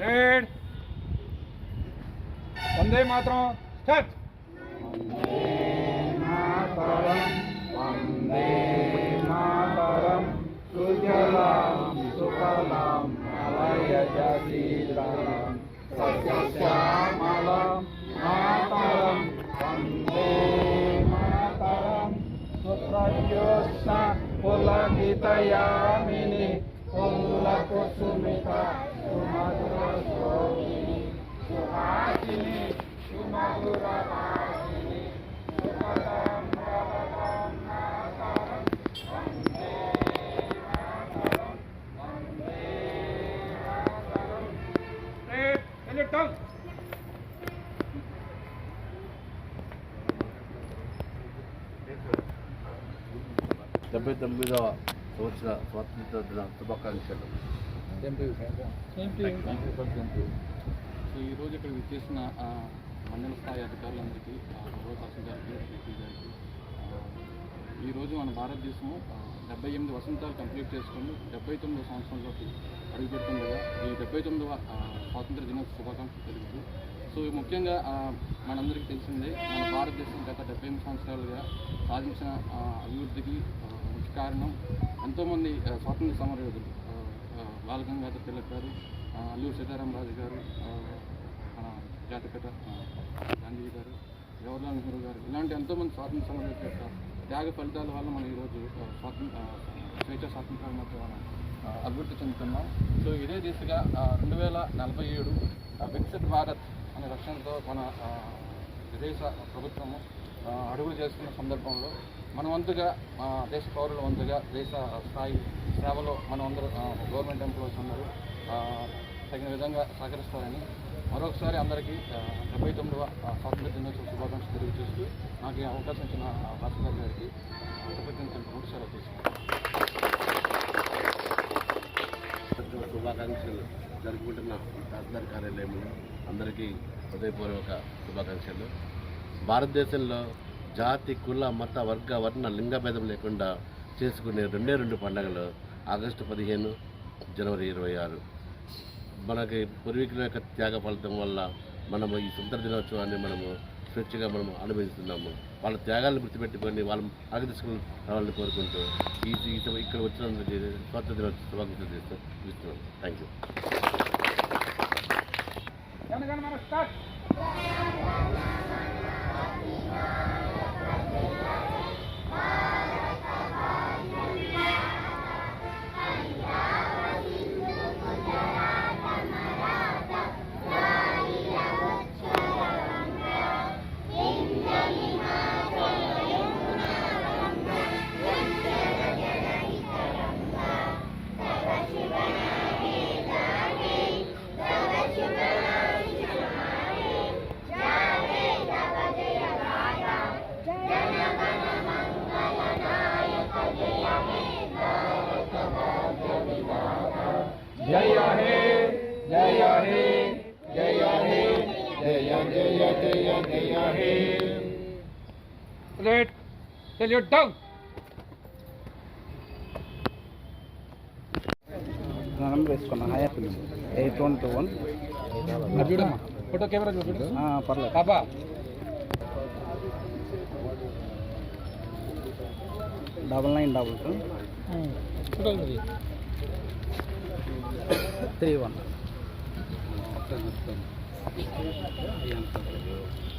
Red वंदे मातरम start मातरम वंदे मातरम सुजलाम सुफलाम हलयजशीलाम सस्यश्यामलाम मातरम वंदे मातरम सुप्रयोष्टा ఎలెక్టల్ డెబ్బై తొమ్మిదవ సంవత్సర స్వాతంత్ర దిన శుభాకాంక్షలు. సో ఈరోజు ఇక్కడ విచ్చేసిన మండల స్థాయి అధికారులందరికీ ఆ, గౌరవ తహసీల్దార్ గారికి ఎస్పీ గారికి ఈరోజు మన భారతదేశం డెబ్బై ఎనిమిది వసంతాలు కంప్లీట్ చేసుకొని డెబ్బై తొమ్మిదో సంవత్సరంలోకి అడుగుపెడుతుండగా ఈ డెబ్బై తొమ్మిదవ స్వాతంత్ర దినోత్సవ శుభాకాంక్షలు తెలుపుతూ సో ముఖ్యంగా మనందరికీ తెలిసిందే మన భారతదేశం గత డెబ్బై ఎనిమిది సంవత్సరాలుగా సాధించిన అభివృద్ధికి ముఖ్య కారణం ఎంతోమంది స్వాతంత్ర సమరయోధులు. ఆ, బాల గంగాధర్ తిలక్ గారు అల్లూరు సీతారామరాజు గారు ఆ, గాంధీ గారు జవహర్లాల్ నెహ్రూ గారు ఇలాంటి ఎంతోమంది స్వాతంత్ర సమరయోధుల యొక్క త్యాగ ఫలితాల వల్ల మనం ఈరోజు స్వాతంత్ర స్వేచ్ఛ స్వాతంత్రం మధ్య మనం అభివృద్ధి చెందుతున్నాం. సో ఇదే దిశగా రెండు వేల నలభై ఏడు వికసిత్ భారత్ అనే లక్ష్యంతో మన విదేశ దేశ ప్రభుత్వము అడుగులు చేస్తున్న సందర్భంలో మన వంతుగా దేశ పౌరుల వంతుగా దేశ స్థాయి సేవలో మనం అందరూ గవర్నమెంట్ ఎంప్లాయీస్ అందరూ తగిన విధంగా సహకరిస్తారని మరొకసారి అందరికీ డెబ్బై తొమ్మిదవ స్వాతంత్ర దినోత్సవ శుభాకాంక్షలు తెలియజేస్తూ నాకు ఈ అవకాశం ఇచ్చిన ఆ, గారికి కృతజ్ఞతలు కూడా సెలవు తీసుకున్నాను శుభాకాంక్షలు జరుపుకుంటున్న తహసీల్దార్ కార్యాలయంలో అందరికీ హృదయపూర్వక శుభాకాంక్షలు. భారతదేశంలో జాతి కుల మత వర్గ వర్ణ లింగ భేదం లేకుండా చేసుకునే రెండే రెండు పండుగలు ఆగస్టు పదిహేను జనవరి ఇరవై ఆరు. మనకి పూర్వీకుల యొక్క త్యాగ ఫలితం వల్ల మనము ఈ సుందర దినోత్సవాన్ని మనము స్వేచ్ఛగా మనం అనుభవిస్తున్నాము. వాళ్ళ త్యాగాలను గుర్తుపెట్టుకొని వాళ్ళ ఆగ రావాలని కోరుకుంటూ ఈ ఇక్కడ వచ్చినందుకు స్వాతంత్ర దినోత్సవ శుభాకాంక్షలు చేస్తూ ఇస్తున్నాను thank you Jana Gana Mana Jaya Jaya Jaya hey rate salute down number వేసుకున్నా Hagia film eight one two one చూడమ్మా ఫోటో కెమెరా చూడు పర్లేదు బాబా double nine double two three one 就是那个，嗯。